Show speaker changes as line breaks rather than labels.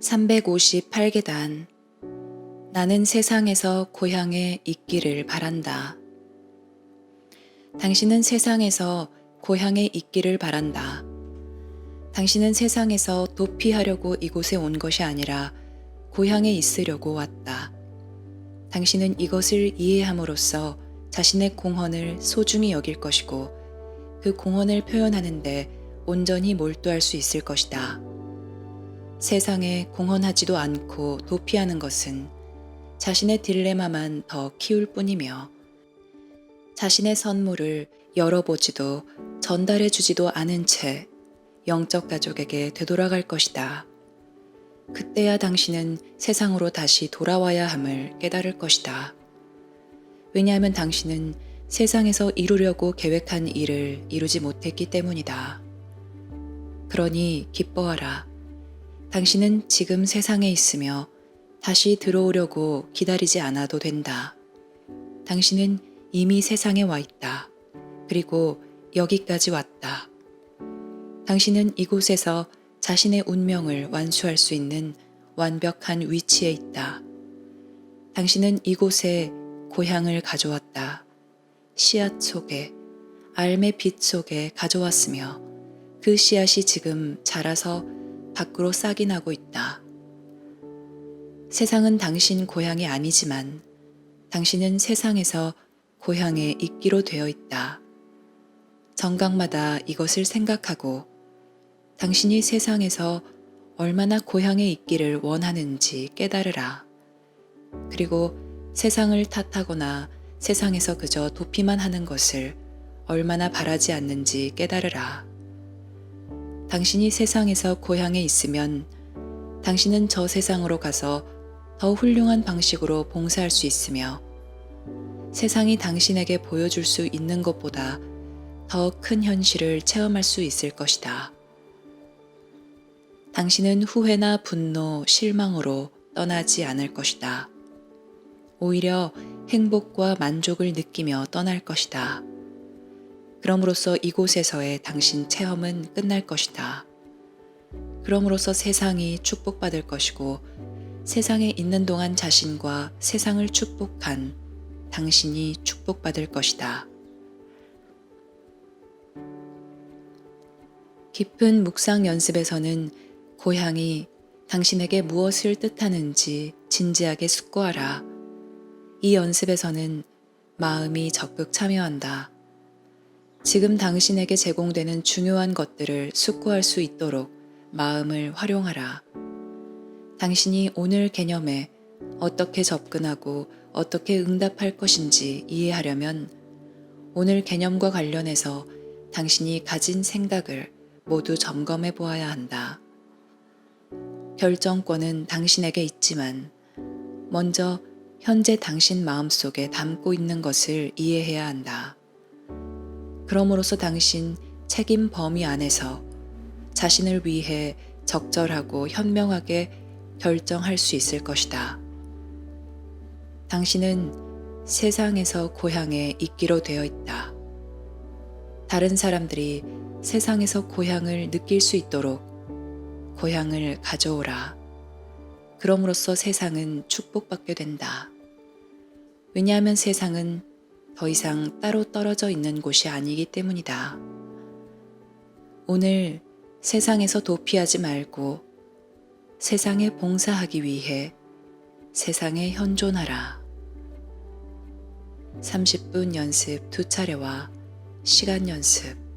358계단 나는 세상에서 고향에 있기를 바란다. 당신은 세상에서 고향에 있기를 바란다. 당신은 세상에서 도피하려고 이곳에 온 것이 아니라 고향에 있으려고 왔다. 당신은 이것을 이해함으로써 자신의 공헌을 소중히 여길 것이고 그 공헌을 표현하는데 온전히 몰두할 수 있을 것이다. 세상에 공헌하지도 않고 도피하는 것은 자신의 딜레마만 더 키울 뿐이며 자신의 선물을 열어보지도 전달해 주지도 않은 채 영적 가족에게 되돌아갈 것이다. 그때야 당신은 세상으로 다시 돌아와야 함을 깨달을 것이다. 왜냐하면 당신은 세상에서 이루려고 계획한 일을 이루지 못했기 때문이다. 그러니 기뻐하라. 당신은 지금 세상에 있으며 다시 들어오려고 기다리지 않아도 된다. 당신은 이미 세상에 와 있다. 그리고 여기까지 왔다. 당신은 이곳에서 자신의 운명을 완수할 수 있는 완벽한 위치에 있다. 당신은 이곳에 고향을 가져왔다. 씨앗 속에, 알의 빛 속에 가져왔으며 그 씨앗이 지금 자라서 밖으로 싹이 나고 있다. 세상은 당신 고향이 아니지만 당신은 세상에서 고향에 있기로 되어 있다. 정각마다 이것을 생각하고 당신이 세상에서 얼마나 고향에 있기를 원하는지 깨달으라. 그리고 세상을 탓하거나 세상에서 그저 도피만 하는 것을 얼마나 바라지 않는지 깨달으라. 당신이 세상에서 고향에 있으면 당신은 저 세상으로 가서 더 훌륭한 방식으로 봉사할 수 있으며 세상이 당신에게 보여줄 수 있는 것보다 더 큰 현실을 체험할 수 있을 것이다. 당신은 후회나 분노, 실망으로 떠나지 않을 것이다. 오히려 행복과 만족을 느끼며 떠날 것이다. 그럼으로써 이곳에서의 당신 체험은 끝날 것이다. 그럼으로써 세상이 축복받을 것이고 세상에 있는 동안 자신과 세상을 축복한 당신이 축복받을 것이다. 깊은 묵상 연습에서는 고향이 당신에게 무엇을 뜻하는지 진지하게 숙고하라. 이 연습에서는 마음이 적극 참여한다. 지금 당신에게 제공되는 중요한 것들을 숙고할 수 있도록 마음을 활용하라. 당신이 오늘 개념에 어떻게 접근하고 어떻게 응답할 것인지 이해하려면 오늘 개념과 관련해서 당신이 가진 생각을 모두 점검해 보아야 한다. 결정권은 당신에게 있지만 먼저 현재 당신 마음속에 담고 있는 것을 이해해야 한다. 그럼으로써 당신 책임 범위 안에서 자신을 위해 적절하고 현명하게 결정할 수 있을 것이다. 당신은 세상에서 고향에 있기로 되어 있다. 다른 사람들이 세상에서 고향을 느낄 수 있도록 고향을 가져오라. 그럼으로써 세상은 축복받게 된다. 왜냐하면 세상은 더 이상 따로 떨어져 있는 곳이 아니기 때문이다. 오늘 세상에서 도피하지 말고 세상에 봉사하기 위해 세상에 현존하라. 30분 연습 두 차례와 시간 연습